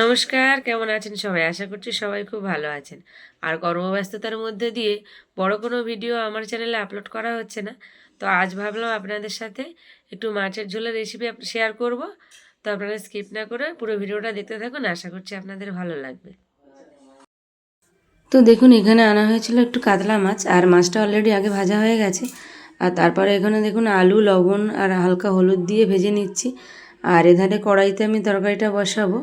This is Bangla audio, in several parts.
নমস্কার, কেমন আছেন সবাই? আশা করছি সবাই খুব ভালো আছেন। আর কর্মব্যস্ততার মধ্যে দিয়ে বড় কোনো ভিডিও আমার চ্যানেলে আপলোড করা হচ্ছে না। তো আজ ভাবলাম আপনাদের সাথে একটু মাছের ঝোলের রেসিপি শেয়ার করব। তো আপনারা স্কিপ না করে পুরো ভিডিওটা দেখতে থাকুন, আশা করছি আপনাদের ভালো লাগবে। তো দেখুন, এখানে আনা হয়েছিল একটু কাতলা মাছ, আর মাছটা অলরেডি আগে ভাজা হয়ে গেছে। আর তারপরে এখানে দেখুন, আলু, লবণ আর হালকা হলুদ দিয়ে ভেজে নিচ্ছি। আর এধারে কড়াইতে আমি তরকারিটা বসাবো।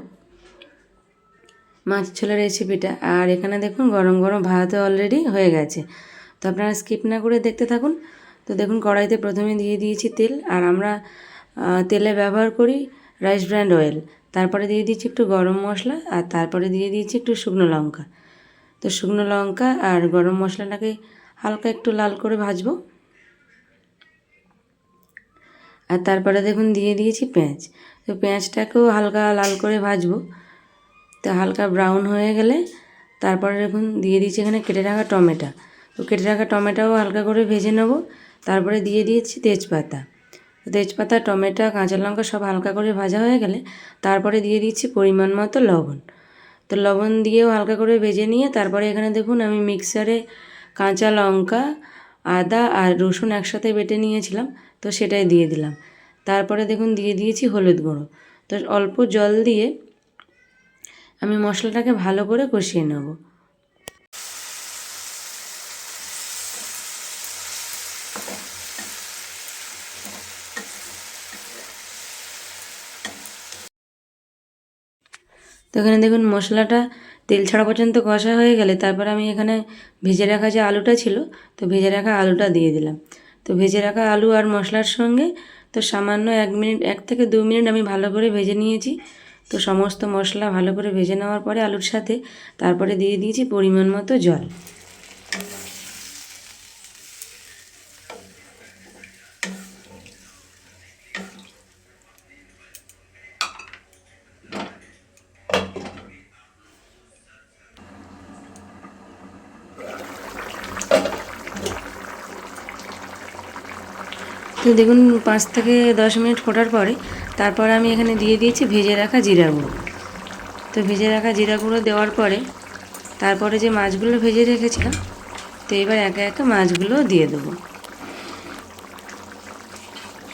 মাছ ছোলা রেসিপিটা। আর এখানে দেখুন গরম গরম ভাত অলরেডি হয়ে গেছে। তো আপনারা স্কিপ না করে দেখতে থাকুন। তো দেখুন কড়াইতে প্রথমে দিয়ে দিয়েছি তেল। আর আমরা তেলে ব্যবহার করি রাইস ব্র্যান্ড অয়েল তারপরে দিয়ে দিচ্ছি একটু গরম মশলা। আর তারপরে দিয়ে দিয়েছি একটু শুকনো লঙ্কা। তো শুকনো লঙ্কা আর গরম মশলাটাকে হালকা একটু লাল করে ভাজবো। আর তারপরে দেখুন দিয়ে দিয়েছি পেঁয়াজ। তো পেঁয়াজটাকেও হালকা লাল করে ভাজবো। তো হালকা ব্রাউন হয়ে গেলে তারপরে দেখুন দিয়ে দিয়েছি এখানে কেটে রাখা টমেটো। তো কেটে রাখা টমেটোও হালকা করে ভেজে নেব। তারপরে দিয়ে দিয়েছি তেজপাতা। তেজপাতা, টমেটো, কাঁচা লঙ্কা সব হালকা করে ভাজা হয়ে গেলে তারপরে দিয়ে দিচ্ছি পরিমাণ মতো লবণ। তো লবণ দিয়েও হালকা করে ভেজে নিয়ে তারপরে এখানে দেখুন আমি মিক্সারে কাঁচা লঙ্কা, আদা আর রসুন একসাথে বেটে নিয়েছিলাম, তো সেটাই দিয়ে দিলাম। তারপরে দেখুন দিয়ে দিয়েছি হলুদ গুঁড়ো। তো অল্প জল দিয়ে আমি মশলাটাকে ভালো করে কষিয়ে নেব। তো এখানে দেখুন মশলাটা তেল ছাড়া পর্যন্ত কষা হয়ে গেলে তারপর আমি এখানে ভেজে রাখা যে আলুটা ছিল, তো ভেজে রাখা আলুটা দিয়ে দিলাম। তো ভেজে রাখা আলু আর মশলার সঙ্গে তো সামান্য এক মিনিট, এক থেকে দু মিনিট আমি ভালো করে ভেজে নিয়েছি। তো সমস্ত মশলা ভালো করে ভেজে নেওয়ার পরে আলুর সাথে তারপরে দিয়ে দিয়েছি পরিমাণ মতো জল। তো দেখুন, পাঁচ থেকে দশ মিনিট ফোটার পরে তারপর আমি এখানে দিয়ে দিয়েছি ভেজে রাখা জিরা গুঁড়ো। তো ভেজে রাখা জিরা গুঁড়ো দেওয়ার পরে তারপরে যে মাছগুলো ভেজে রেখেছিলাম, তো এবার একে একে মাছগুলো দিয়ে দেবো।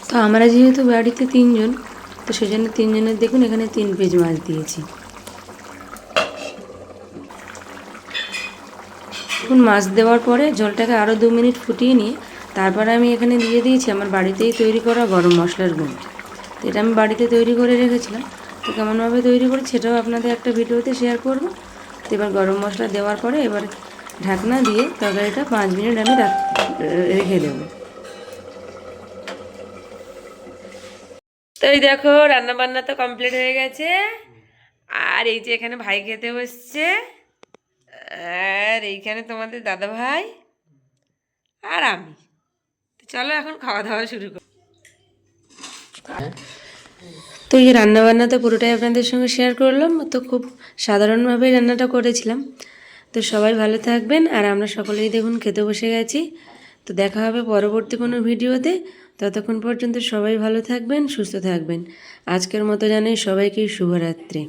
তো আমরা যেহেতু বাড়িতে তিনজন, তো সেজন্য তিনজনের দেখুন এখানে তিন পিস মাছ দিয়েছি। দেখুন, মাছ দেওয়ার পরে জলটাকে আরও দু মিনিট ফুটিয়ে নিয়ে তারপরে আমি এখানে দিয়ে দিয়েছি আমার বাড়িতেই তৈরি করা গরম মশলার গুঁড়ো। তো এটা আমি বাড়িতে তৈরি করে রেখেছিলাম। তো কেমনভাবে তৈরি করি সেটাও আপনাদের একটা ভিডিওতে শেয়ার করব। তো এবার গরম মশলা দেওয়ার পরে এবার ঢাকনা দিয়ে তরকারিটা পাঁচ মিনিট আমি রাখ- দেবো। তো এই দেখো রান্না বান্না তো কমপ্লিট হয়ে গেছে। আর এই যে এখানে ভাই খেতে বসছে। আর এইখানে তোমাদের দাদা ভাই আর আমি। চলো এখন খাওয়া দাওয়া শুরু করি। তো এই রান্না বান্না তো পুরোটাই আপনাদের সঙ্গে শেয়ার করলাম, তো খুব সাধারণভাবেই রান্নাটা করেছিলাম। তো সবাই ভালো থাকবেন আর আমরা সকলেই দেখুন খেতে বসে গেছি। তো দেখা হবে পরবর্তী কোনো ভিডিওতে। ততক্ষণ পর্যন্ত সবাই ভালো থাকবেন, সুস্থ থাকবেন। আজকের মতো জানাই সবাইকে শুভরাত্রি।